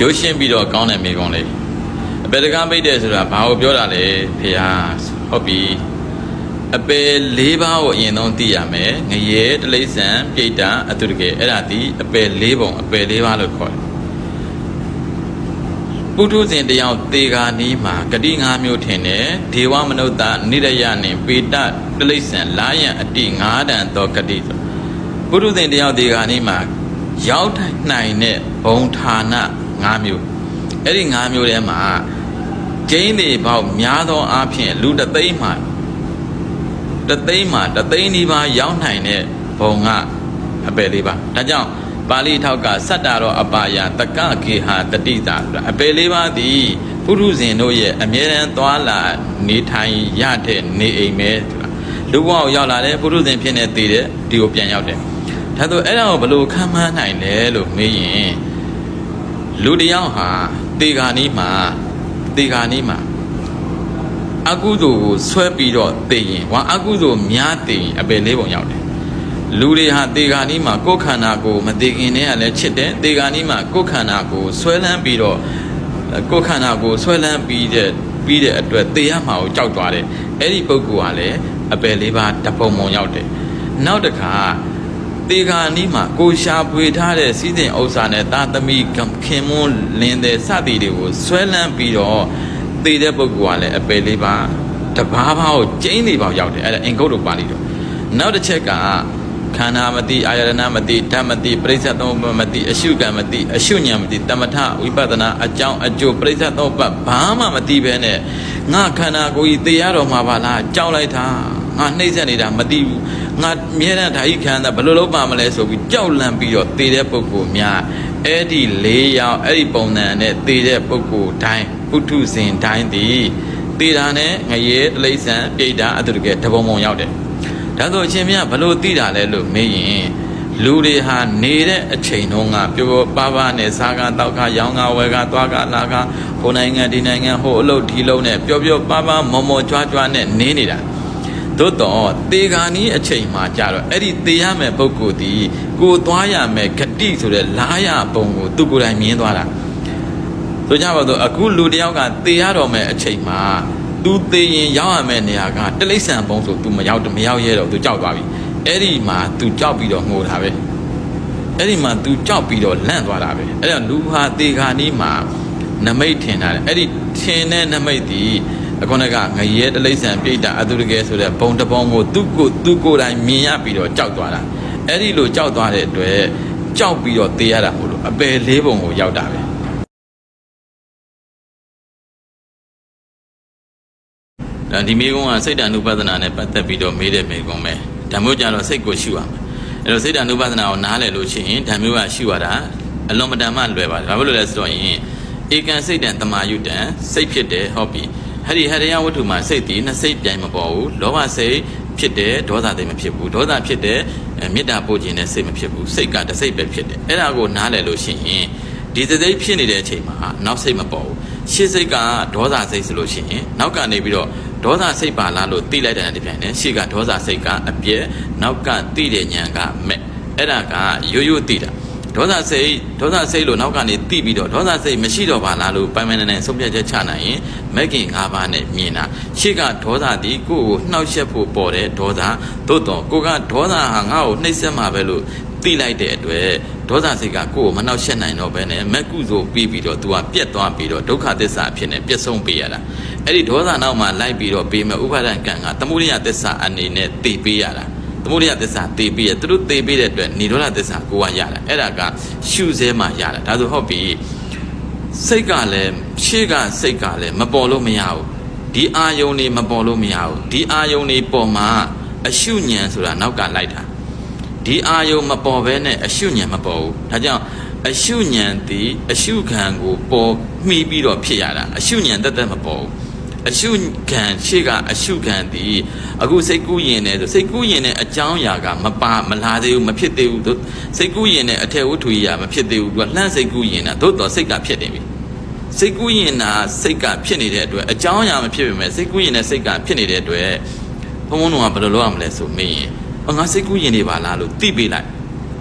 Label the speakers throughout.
Speaker 1: ရုပ်ရှင်းပြီးတော့ကောင်းတဲ့မိကုံးလေးအပေတကားပိတ်တယ်ဆိုတာဘာကိုပြောတာလဲဖေဟာဟုတ်ပြီအပေ၄ပါးကိုအရင်ဆုံးသိရမယ်ငရဲတလိษံပြိတ္တာအတုတကယ်အဲ့ဒါဒီအပေ၄ပုံအပေ၄ပါးလို့ခေါ်တယ်ပုထုဇဉ်တယောက်သေဂာနီးမှာဂတိ၅မျိုးထင်တယ်ဒေဝမနုဿနိရယနှင့်ပေတတလိษံလာယံအတိ၅တန်သောဂတိဆိုပုထုဇဉ်တယောက်သေဂာနီးမှာရောက်နိုင်တဲ့ဘုံဌာန ၅မျိုးအဲ့ဒီ၅မျိုးထဲမှာကျင်းတွေပေါက်များသောအားဖြင့်လူတစ်သိန်းမှာတသိန်းမှာတသိန်းဒီပါရောက်နိုင်တဲ့ဘုံကအပယ်လေးပါဒါကြောင့်ပါဠိထောက်ကစတ္တာရောအပါယတကကေဟာတတိတာဆိုတာအပယ်လေးပါသည်ပုထုဇဉ်တို့ရဲ့အမြဲတမ်းသွားလာနေထိုင်ရတဲ့နေအိမ်ပဲဆိုတာလူဘဝကိုရောက်လာတဲ့ပုထုဇဉ်ဖြစ်နေသေးတဲ့ဒီကိုပြန်ရောက်တယ်ဒါဆိုအဲ့ဒါကိုဘယ်လိုခံမှန်းနိုင်လဲလို့မေးရင် လူတစ်ယောက်ဟာတေဂာနီးမှာတေဂာနီးမှာအကုသိုလ်ကိုဆွဲပြီးတော့သိရင်ဝါအကုသိုလ်များသိရင်အပယ်လေးပုံရောက်တယ်လူတွေဟာတေဂာနီးမှာကိုယ်ခန္ဓာကိုမသိခင်တည်းကလည်းချစ်တယ်တေဂာနီးမှာကိုယ်ခန္ဓာကိုဆွဲလန်းပြီးတော့ကိုယ်ခန္ဓာကိုဆွဲလန်းပြီးတဲ့ပြီးတဲ့အတွက်တေရမှာကိုကြောက်သွားတယ်အဲ့ဒီပုဂ္ဂိုလ်ကလည်းအပယ်လေးပါတပုံပုံရောက်တယ်နောက်တစ်ခါ တေဂာနီးမှာကိုရှာပွေထားတဲ့စီးစိမ်ဥစ္စာနဲ့တာသမီခင်မွန်းလင်းတဲ့စသည်တွေကိုဆွဲလန်းပြီးတော့သေတဲ့ပုဂ္ဂိုလ်ကလည်းအပယ်လေးပါတဘာဘာကိုကျင်းနေပေါက်ရောက်တယ်အဲ့ဒါအင်္ဂုတ္တပါဠိတော်နောက်တစ်ချက်ကခန္ဓာမတိအာယရဏမတိဓမ္မတိပရိစ္ဆသုံးပမတိအရှုကံမတိအရှုဉဏ်မတိတမထဝိပဿနာအကြောင်းအကျိုးပရိစ္ဆသုံးပတ်ဘာမှမတိဘဲနဲ့ငါခန္ဓာကိုယ်ကြီးသေရတော်မှာပါလားကြောက်လိုက်တာငါနှိမ့်ဆက်နေတာမတိဘူး ငါမြဲတမ်းဓာကြီးခန္ဓာဘယ်လိုလုပ်ပါမလဲဆိုပြီးကြောက်လန့်ပြီးတော့သေတဲ့ပုဂ္ဂိုလ်များအဲ့ဒီ၄ယောက်အဲ့ဒီပုံစံနဲ့သေတဲ့ပုဂ္ဂိုလ်တိုင်းပုထုဇဉ်တိုင်းသည်သေတာနဲ့ငရဲတလိษံပြိတ္တာအတုတကယ်တပုံပုံရောက်တယ်ဒါဆိုအချင်းမြတ်ဘလို့သိတာလဲလို့မေးရင်လူတွေဟာနေတဲ့အချိန်တုန်းကပျော်ပျော်ပါးပါးနဲ့စားကားတောက်ကားရောင်းကားဝယ်ကားသွားကားလာကားဟိုနိုင်ငံဒီနိုင်ငံဟိုအလုပ်ဒီလုံးနဲ့ပျော်ပျော်ပါးပါးမော်မော်ကြွားကြွားနဲ့နေနေတာ သို့တော့တေဂာနီးအချိန်မှာကြတော့အဲ့ဒီတေရမယ်ပုံကိုဒီကိုသွားရမယ်ဂတိဆိုတဲ့လာရပုံကိုသူကိုယ်တိုင်မြင်သွားတာဆိုကြပါတော့အခုလူတယောက်ကတေရတော်မယ်အချိန်မှာသူသေရင်ရောက်ရမယ့်နေရာကတလိษံပုံဆိုသူမရောက်မရောက်ရဲတော့သူကြောက်သွားပြီအဲ့ဒီမှာသူကြောက်ပြီးတော့ငိုတာပဲအဲ့ဒီမှာသူကြောက်ပြီးတော့လန့်သွားတာပဲအဲ့တော့လူဟာတေခါနီးမှာနမိတ်ထင်တာလေအဲ့ဒီထင်တဲ့နမိတ်ဒီ အခုနကငရဲတလိษံပြိတ္တာအတုရကဲဆိုတဲ့ဘုံတပုံကိုသူ့ကိုသူ့ကိုယ်တိုင်မြင်ရပြီးတော့ကြောက်သွားတာအဲ့ဒီလိုကြောက်သွားတဲ့အတွက်ကြောက်ပြီးတော့သေရတာမို့လို့အပယ်လေးပုံကိုရောက်တာပဲဒါဒီမိကုန်းကစိတ်တ ानु ပဒနာနဲ့ပတ်သက်ပြီးတော့မေးတဲ့မိကုန်းပဲဓမ္မို့ကြတော့စိတ်ကိုရှုရမယ်အဲ့တော့စိတ်တ ानु ပဒနာကိုနားလည်လို့ရှိရင်ဓမ္မို့ကရှုရတာအလွန်မတန်မှလွယ်ပါတယ်ဘာဖြစ်လို့လဲဆိုတော့ရင်ဧကံစိတ်တံတမာယုတံစိတ်ဖြစ်တယ်ဟောပြီ ဟဲ့ဒီဟရိယဝတ္ထုမှာစိတ်တည်နှစ်စိတ်ပြိုင်မပေါ်ဘူးလောဘစိတ်ဖြစ်တယ်ဒေါသစိတ်မဖြစ်ဘူးဒေါသဖြစ်တယ်မေတ္တာပို့ခြင်းနဲ့စိတ်မဖြစ်ဘူးစိတ်ကတစ်စိတ်ပဲဖြစ်တယ်အဲ့ဒါကိုနားလည်လို့ရှိရင်ဒီစိတ်ဖြစ်နေတဲ့အချိန်မှာနောက်စိတ်မပေါ်ဘူးရှေ့စိတ်ကဒေါသစိတ်ဆိုလို့ရှိရင်နောက်ကနေပြီးတော့ဒေါသစိတ်ပါလားလို့သိလိုက်တဲ့တပြိုင်တည်းရှေ့ကဒေါသစိတ်ကအပြည့်နောက်ကသိတဲ့ဉာဏ်ကမဲ့အဲ့ဒါကရိုးရိုးသိတာ ဒေါသစိတ်ဒေါသစိတ်လို့နောက်ကနေတိပြီးတော့ဒေါသစိတ်မရှိတော့ပါလားလို့ပိုင်ပိုင်နိုင်နိုင်ဆုံးဖြတ်ချက်ချနိုင်ရင်မက်ကင်၅ပါးနဲ့မြင်တာရှေ့ကဒေါသဒီကိုယ့်ကိုနှောက်ယှက်ဖို့ပေါ်တဲ့ဒေါသသို့တော့ကိုကဒေါသဟာငါ့ကိုနှိပ်စက်မှာပဲလို့တိလိုက်တဲ့အတွက်ဒေါသစိတ်ကကိုယ့်ကိုမနှောက်ယှက်နိုင်တော့ဘဲနဲ့မက်ကုသိုလ်ပြီးပြီးတော့ तू ကပြက်သွားပြီးတော့ဒုက္ခသစ္စာအဖြစ်နဲ့ပြက်ဆုံးပေးရတာအဲ့ဒီဒေါသနောက်မှာလိုက်ပြီးတော့ပေးမဲ့ဥပါဒံကံကသမုဒိယသစ္စာအနေနဲ့တည်ပေးရတာ သမုဒိယသစ္စာတည်ပြီးရသူတို့တည်ပြီးတဲ့အတွက်និရောဓသစ္စာကိုကရတာအဲ့ဒါကရှုစဲမှရတာဒါဆိုဟုတ်ပြီစိတ်ကလည်းရှေ့ကစိတ်ကလည်းမပေါ်လို့မရဘူးဒီအာယုန်နေမပေါ်လို့မရဘူးဒီအာယုန်နေပေါ်မှာအရှုဉဏ်ဆိုတာနောက်ကလိုက်တာဒီအာယုံမပေါ်ဘဲနဲ့အရှုဉဏ်မပေါ်ဘူးဒါကြောင့်အရှုဉဏ်သည်အရှုခံကိုပေါ်မှီပြီးတော့ဖြစ်ရတာအရှုဉဏ်တက်တက်မပေါ်ဘူး အရှုခံရှေ့ကအရှုခံသည်အခုစိတ်ကူးရင်နဲ့ဆိုစိတ်ကူးရင်နဲ့အကြောင်းအရာကမပါမလာသေးဘူးမဖြစ်သေးဘူးသို့စိတ်ကူးရင်နဲ့အထက်ဝတ္ထုကြီးကမဖြစ်သေးဘူးသူကလှမ်းစိတ်ကူးရင်တာသို့တော်စိတ်ကဖြစ်နေပြီစိတ်ကူးရင်တာစိတ်ကဖြစ်နေတဲ့အတွက်အကြောင်းအရာမဖြစ်ပေမဲ့စိတ်ကူးရင်နဲ့စိတ်ကဖြစ်နေတဲ့အတွက်ဘုံဘုံတို့ကဘယ်လိုလုပ်ရမလဲဆိုမေးရင်အငါစိတ်ကူးရင်နေပါလားလို့သိပေးလိုက်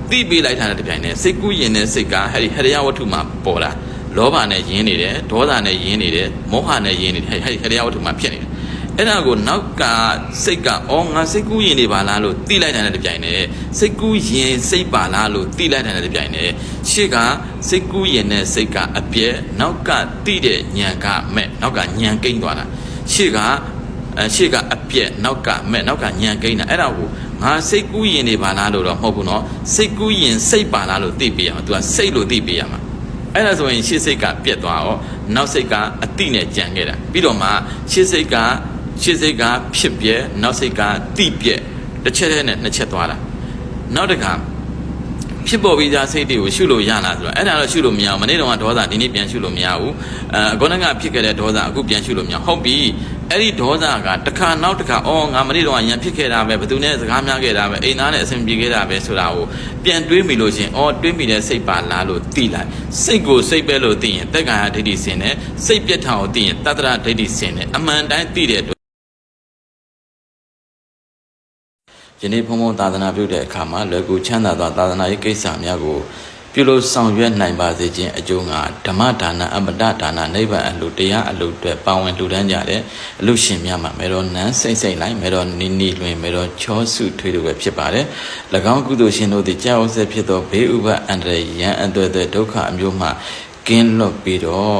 Speaker 1: သိပေးလိုက်တာတဲ့ပြိုင်နဲ့စိတ်ကူးရင်နဲ့စိတ်ကဟဲ့ဒီဟရိယဝတ္ထုမှာပေါ်လာ လောဘနဲ့ယဉ်နေတယ်ဒေါသနဲ့ယဉ်နေတယ်မောဟနဲ့ယဉ်နေတယ်ဟဲ့ဟဲ့ခတရားဝတ္ထုမှာဖြစ်နေတယ်အဲ့ဒါကိုနောက်ကစိတ်ကအော်ငါစိတ်ကူးယဉ်နေပါလားလို့သိလိုက်တယ်တပြိုင်နက်စိတ်ကူးယဉ်စိတ်ပါလားလို့သိလိုက်တယ်တပြိုင်နက်ရှေ့ကစိတ်ကူးယဉ်တဲ့စိတ်ကအပြဲနောက်ကသိတဲ့ဉာဏ်ကမဲ့နောက်ကဉာဏ်ကိန်းသွားတာရှေ့ကအဲရှေ့ကအပြက်နောက်ကမဲ့နောက်ကညံကိန်းတာအဲ့ဒါကိုငါစိတ်ကူးရင်နေပါလားလို့တော့မဟုတ်ဘူးเนาะစိတ်ကူးရင်စိတ်ပါလားလို့သိပေးရမှာ तू ကစိတ်လို့သိပေးရမှာ အဲ့ဒါဆိုရင်ရှေ့စိတ်ကပြက်သွားအောင်နောက်စိတ်ကအတိနဲ့ကြံခဲ့တာပြီးတော့မှရှေ့စိတ်ကရှေ့စိတ်ကဖြစ်ပြက်နောက်စိတ်ကတိပြက်တစ်ချက်တည်းနဲ့နှစ်ချက်သွားတာနောက်တစ်ခါ ဖြစ်ပေါ်ပြီးသားစိတ်တွေကိုရှုလို့ရလားဆိုတော့အဲ့ဒါတော့ရှုလို့မရဘူးမနေ့တုန်းကဒေါသဒီနေ့ပြန်ရှုလို့မရဘူးအဲအခုနကဖြစ်ခဲ့တဲ့ဒေါသအခုပြန်ရှုလို့မရဟုတ်ပြီအဲ့ဒီဒေါသကတစ်ခါနောက်တစ်ခါအော်ငါမနေ့တုန်းကရန်ဖြစ်ခဲ့တာပဲဘယ်သူနဲ့စကားများခဲ့တာပဲအိမ်သားနဲ့အဆင်ပြေခဲ့တာပဲဆိုတာကိုပြန်တွေးမိလို့ရှရင်အော်တွေးမိတဲ့စိတ်ပါလားလို့သိလိုက်စိတ်ကိုစိတ်ပဲလို့သိရင်တက်ကာယဒိဋ္ဌိစင်တယ်စိတ်ပြတ်ထောင်ကိုသိရင်တတ္တရဒိဋ္ဌိစင်တယ်အမှန်တိုင်းသိတဲ့အတွက် ယနေ့ဘုံဘုံသာသနာပြုတဲ့အခါမှာလွယ်ကူချမ်းသာသောသာသနာရေးကိစ္စများကိုပြုလို့ဆောင်ရွက်နိုင်ပါစေခြင်းအကျိုးငါဓမ္မဒါနအမတဒါနနိဗ္ဗာန်အလှတရားအလှတွေပါဝင်လှူဒန်းကြတဲ့အလှရှင်များမှာမေတော်နန်းစိတ်စိတ်လိုက်မေတော်နီနီလွင်မေတော်ချောစုထွေးတို့ပဲဖြစ်ပါတယ်၎င်းကုသိုလ်ရှင်တို့သည်ကြောက်ဆက်ဖြစ်သောဘေးဥပအန္တရာယ်ရန်အသွဲသွဲဒုက္ခအမျိုးမှကင်းလွတ်ပြီးတော့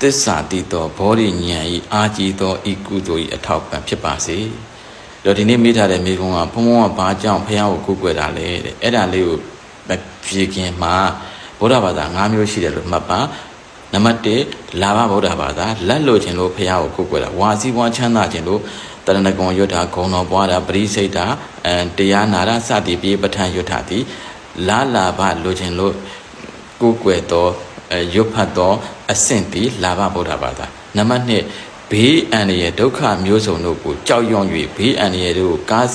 Speaker 1: သစ္စာတည်သောဘောဓိဉာဏ်ဤအာကြီးသောဤကုသိုလ်ဤအထောက်ပံ့ဖြစ်ပါစေ တော့ဒီနေ့မိထားတဲ့မိကုံးကဘုံဘုံကဘာကြောင့်ဖះကိုကိုးကွယ်တာလဲတဲ့အဲ့ဒါလေးကိုမဖြေခင်မှာဗုဒ္ဓဘာသာ၅မျိုးရှိတယ်လို့မှတ်ပါနံပါတ်1လာဘဗုဒ္ဓဘာသာလက်လို့ခြင်းလို့ဖះကိုကိုးကွယ်တာဝါစီးပွားချမ်းသာခြင်းလို့တရဏဂုံရွတ်တာဂုံတော်ပွားတာပရိစိတ်တာအဲတရားနာရစသည်ပြေပဋ္ဌာန်းရွတ်တာသည်လာလာဘလို့ခြင်းလို့ကိုးကွယ်တော်အဲရွတ်ဖတ်တော်အဆင့်သည်လာဘဗုဒ္ဓဘာသာနံပါတ်2 ဘေးအန္တရာယ်ဒုက္ခမျိုးစုံတို့ကိုကြောက်ရွံ့၍ဘေးအန္တရာယ်တို့ကိုကား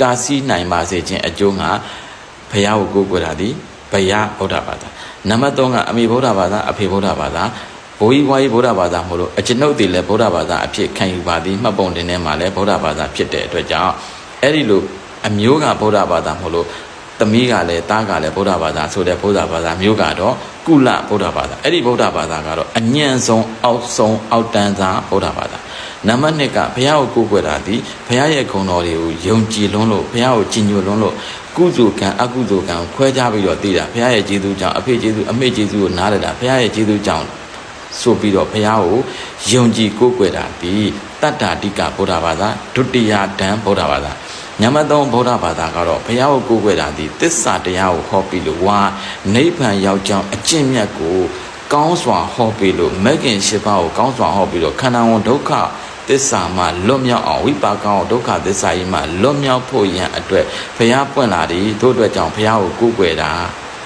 Speaker 1: ကားစီးနိုင်ပါစေခြင်းအကျိုးငါဘုရားကိုကိုးကွယ်တာသည်ဘုရားဗုဒ္ဓဘာသာနံပါတ်3ကအမိဗုဒ္ဓဘာသာအဖေဗုဒ္ဓဘာသာဘိုးကြီးဘွားကြီးဗုဒ္ဓဘာသာမို့လို့အကျွန်ုပ်တွေလည်းဗုဒ္ဓဘာသာအဖြစ်ခံယူပါသည်မှတ်ပုံတင်ထဲမှာလည်းဗုဒ္ဓဘာသာဖြစ်တဲ့အတွက်ကြောင့်အဲ့ဒီလိုအမျိုးကဗုဒ္ဓဘာသာမို့လို့သမီးကလည်းသားကလည်းဗုဒ္ဓဘာသာဆိုတဲ့ဗုဒ္ဓဘာသာမျိုးကတော့ ကုလဗုဒ္ဓဘာသာအဲ့ဒီဗုဒ္ဓဘာသာကတော့အညံ့ဆုံးအောက်ဆုံးအောက်တန်းစားဗုဒ္ဓဘာသာနံပါတ်2ကဘုရားကိုကိုးကွယ်တာဒီဘုရားရဲ့ဂုဏ်တော်တွေကိုယုံကြည်လွန်းလို့ဘုရားကိုကြည်ညိုလွန်းလို့ကုသိုလ်ကံအကုသိုလ်ကံခွဲခြားပြီးတော့သိတာဘုရားရဲ့ကျေးဇူးကြောင့်အဖေကျေးဇူးအမေကျေးဇူးကိုနားလည်တာဘုရားရဲ့ကျေးဇူးကြောင့်ဆိုပြီးတော့ဘုရားကိုယုံကြည်ကိုးကွယ်တာဒီတတ္တာတိကဗုဒ္ဓဘာသာဒုတိယတန်ဗုဒ္ဓဘာသာ ညမသုံးဗုဒ္ဓဘာသာကတော့ဘုရားကိုကိုးကွယ်တာဒီသစ္စာတရားကိုဟောပြီးလို့ဝါနိဗ္ဗာန်ရောက်ကြောင်းအကျင့်မြတ်ကိုကောင်းစွာဟောပြီးလို့မဂ္ဂင်၈ပါးကိုကောင်းစွာဟောပြီးတော့ခန္ဓာဝန်ဒုက္ခသစ္စာမှလွတ်မြောက်အောင်ဝိပါကောင်းဒုက္ခသစ္စာကြီးမှလွတ်မြောက်ဖို့ရန်အတွက်ဘုရားပွင့်လာသည်တို့အတွက်ကြောင့်ဘုရားကိုကိုးကွယ်တာ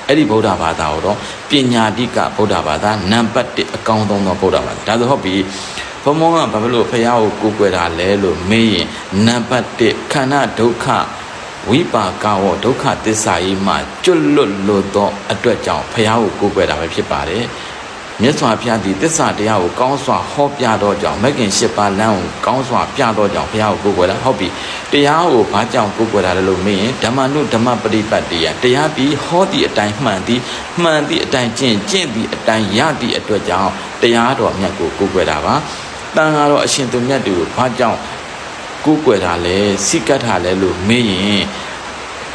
Speaker 1: အဲ့ဒီဗုဒ္ဓဘာသာကိုတော့ပညာတိကဗုဒ္ဓဘာသာနံပါတ်1အကောင်းဆုံးသောဗုဒ္ဓဘာသာဒါဆိုဟုတ်ပြီ ဘုံဘုံကဘာဖြစ်လို့ဘုရားကိုကိုးကွယ်တာလဲလို့မေးရင်နံပါတ်1ခန္ဓာဒုက္ခဝိပါကဝဒုက္ခသစ္စာကြီးမှကျွတ်လွတ်လို့သောအတွက်ကြောင့်ဘုရားကိုကိုးကွယ်တာပဲဖြစ်ပါတယ်မြတ်စွာဘုရားသည်တစ္ဆာတရားကိုကောင်းစွာဟောပြတော့ကြောင့်မဂ်ခင်၈ပါးလမ်းကိုကောင်းစွာပြတော့ကြောင့်ဘုရားကိုကိုးကွယ်တာဟုတ်ပြီတရားကိုဘာကြောင့်ကိုးကွယ်တာလဲလို့မေးရင်ဓမ္မနုဓမ္မပရိပတ်တိယတရားပြီးဟောသည့်အတိုင်းမှန်သည်မှန်သည့်အတိုင်းကျင့်ကျင့်သည့်အတိုင်းရသည့်အတွက်ကြောင့်တရားတော်မြတ်ကိုကိုးကွယ်တာပါ တန်ဃာတော်အရှင်သူမြတ်တွေကိုဘာကြောင့်ကိုးကွယ်တာလဲစိကတ်တာလဲလို့မေးရင်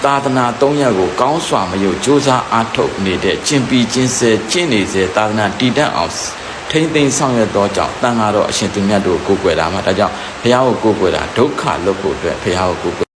Speaker 1: သာသနာ၃ရပ်ကိုကောင်းစွာမယုတ်စ조사အားထုတ်နေတဲ့ကျင့်ပြီးကျင့်စေကျင့်နေစေသာသနာတည်တတ်အောင်ထိမ့်သိမ်းဆောင်ရွက်သောကြောင့်တန်ဃာတော်အရှင်သူမြတ်တို့ကိုကိုးကွယ်တာမှာဒါကြောင့်ဘုရားကိုကိုးကွယ်တာဒုက္ခလွတ်ဖို့အတွက်ဘုရားကိုကိုးကွယ်